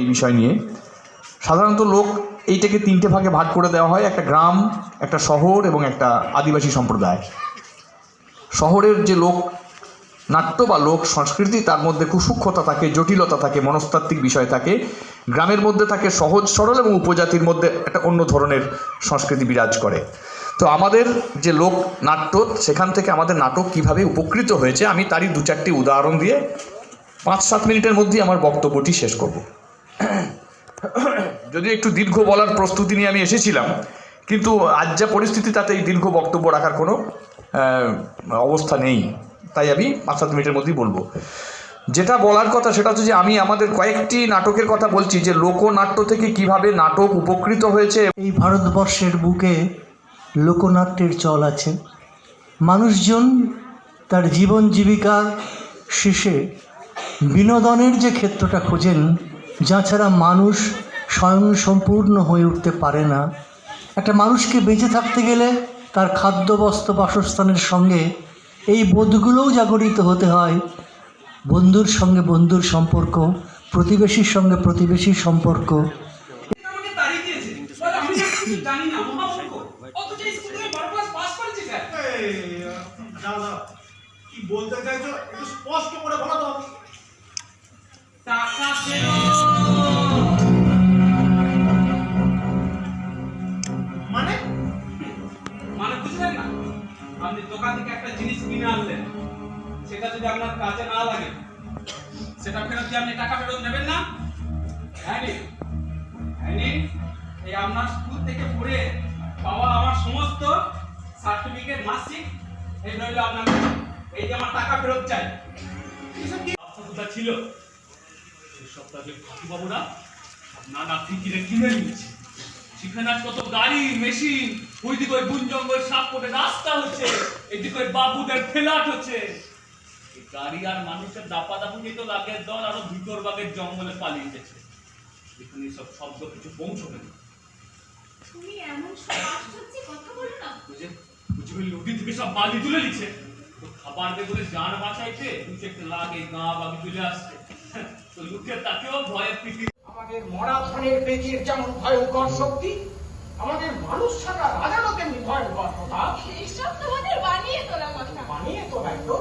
এই বিষয় নিয়ে সাধারণত লোক এইটাকে তিনটে ভাগে ভাগ করে দেওয়া হয়, একটা গ্রাম, একটা শহর এবং একটা আদিবাসী সম্প্রদায়। শহরের যে লোক নাট্য বা লোক সংস্কৃতি, তার মধ্যে খুব সূক্ষ্মতা থাকে, জটিলতা থাকে, মনস্তাত্ত্বিক বিষয় থাকে। গ্রামের মধ্যে থাকে সহজ, সরল এবং উপজাতির মধ্যে একটা অন্য ধরনের সংস্কৃতি বিরাজ করে। তো আমাদের যে লোক নাট্য, সেখান থেকে আমাদের নাটক কীভাবে উপকৃত হয়েছে, আমি তারই দু চারটি উদাহরণ দিয়ে পাঁচ সাত মিনিটের মধ্যেই আমার বক্তব্যটি শেষ করব। যদিও একটু দীর্ঘ বলার প্রস্তুতি নিয়ে আমি এসেছিলাম, কিন্তু আজ যা পরিস্থিতি, তাতে এই দীর্ঘ বক্তব্য রাখার কোনো অবস্থা নেই। তাই আমি পাঁচ সাত মিনিটের মধ্যেই বলব। যেটা বলার কথা, সেটা হচ্ছে যে আমি আমাদের কয়েকটি নাটকের কথা বলছি, যে লোকনাট্য থেকে কীভাবে নাটক উপকৃত হয়েছে। এই ভারতবর্ষের বুকে লোকনাট্যের চল আছে। মানুষজন তার জীবন জীবিকার শেষে বিনোদনের যে ক্ষেত্রটা খোঁজেন, যা ছাড়া মানুষ স্বয়ং সম্পূর্ণ হয়ে উঠতে পারে না। একটা মানুষকে বেঁচে থাকতে গেলে তার খাদ্য বস্ত্র বাসস্থানের সঙ্গে এই বোধগুলোও জাগরিত হতে হয়। বন্ধুর সঙ্গে বন্ধুর সম্পর্ক, প্রতিবেশীর সঙ্গে প্রতিবেশীর সম্পর্ক আমাকে তাড়িয়ে দিয়েছে বলে আমি না কিছু জানি না মহামূর্খ অথচ স্কুল থেকে বারো ক্লাস পাস করেছি স্যার কি বলতে চাইছো? একটু স্পষ্ট করে বলো তো। টাকা মানে? মানে বুঝলেন না? আপনি দোকান থেকে একটা জিনিস কিনে আনলেন। সেটা যদি আপনার কাজে না লাগে, সেটা ফেরত দিয়ে আপনি টাকা ফেরত নেবেন না? হ্যাঁ? হ্যাঁ? এই আপনার স্কুল থেকে পড়ে পাওয়া আমার সমস্ত সার্টিফিকেট মার্কশিট এই রইল আপনার এই যে আমার টাকা ফেরত চাই। এসব কি? আফসোসটা ছিল। ফাঁকি বাবুরা নানা ফিকিরে কিনে নিয়েছে। সেখানে আজ কত গাড়ি, মেশিন, ওইদিকে ওই বন জঙ্গল সাপ করে রাস্তা হচ্ছে, এদিকে ওই বাবুদের ফেলাট হচ্ছে। গাড়ি আর মানুষের দাপা দাপুকে তো লাগের দল আরও ভিতর বাগের জঙ্গলে পালিয়ে গেছে। এখানে সব শব্দ কিছু পৌঁছবে না। তুমি এমন সব আশ্চর্য না বুঝে বুঝবে নদী থেকে সব বালি তুলে নিচ্ছে। খাবার দিয়ে বলে জান বাঁচাইতে দু চারটে লাগে গা বাগি তুলে আসছে। তো লুকে তাকেও ভয়ে পিটি আমাদের মরা ধানের পেটের যেমন ভয়ঙ্কর শক্তি আমাদের মানুষ ছাড়া রাজারও তেমনি ভয়ঙ্কর কথা। এইসব তোমাদের বানিয়ে তোলা কথা। বানিয়ে তোলায় তো।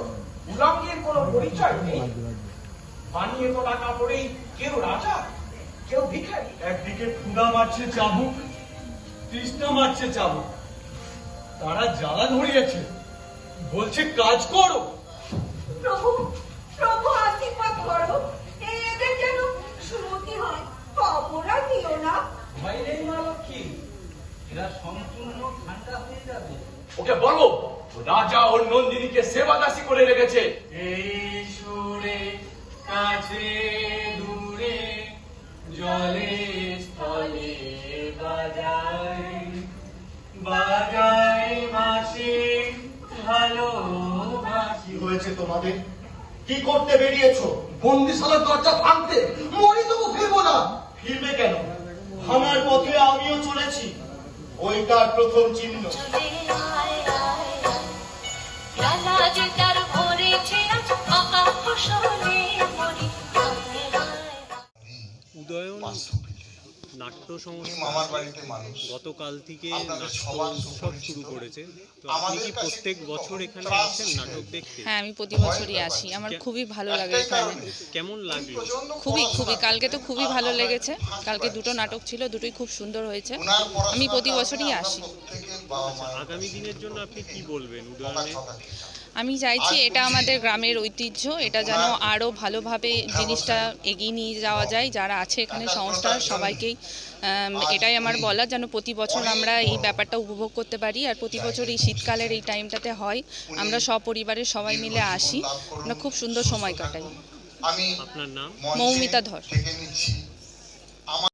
উলঙ্গের কোনো পরিচয় নেই। বানিয়ে তোলা কাপড়েই কেউ রাজা কেউ ভিখারি। একদিকে ক্ষুদা মারছে চাবুক তৃষ্ণা মারছে চাবুক। তারা জ্বালা ধরিয়েছে। বলছে কাজ করো। প্রভু প্রভু আশীর্বাদ করো। এদের যেন সুমতি হয় অপরাধ না। ভয় নেই মা লক্ষ্মী এরা সম্পূর্ণ ঠান্ডা হয়ে যাবে। ওকে বলো রাজা ওর নন্দিনীকে সেবা দাসী করে রেখেছে। এই সুরে কাছে দূরে জলে স্থলে হয়েছে তোমাদের? কি করতে বেরিয়েছো? বন্দিশালার দরজা ভাঙতে মরি তবু ফিরবো না। ফিরবে কেন? আমার পথে আমিও চলেছি। প্রথম চিহ্ন তার ফসলে মরি উদয়ন নাট্য সংস্থা মামার বাড়িতে মানুষ। গতকাল থেকে নাট্য উৎসব শুরু করেছে। তো আপনি কি প্রত্যেক বছর এখানে আসেন নাটক দেখতে? হ্যাঁ আমি প্রতি বছরই আসি। আমার খুবই ভালো লাগে এখানে। কেমন লাগল? খুবই খুবই কালকে তো খুবই ভালো লেগেছে। কালকে দুটো নাটক ছিল দুটোই খুব সুন্দর হয়েছে। আমি প্রতি বছরই আসি। আগামী দিনের জন্য আপনি কি বলবেন খেতাম। আমি চাইছি এটা আমাদের গ্রামের ঐতিহ্য এটা যেন আরও ভালোভাবে জিনিসটা এগিয়ে নিয়ে যাওয়া যায় যারা আছে এখানে সংস্থার সবাইকেই এটাই আমার বলা যেন প্রতি বছর আমরা এই ব্যাপারটা উপভোগ করতে পারি আর প্রতি বছর এই শীতকালের এই টাইমটাতে হয়। আমরা সপরিবারের সবাই মিলে আসি। আমরা খুব সুন্দর সময় কাটাই। আমি আপনার নাম? মৌমিতা ধর।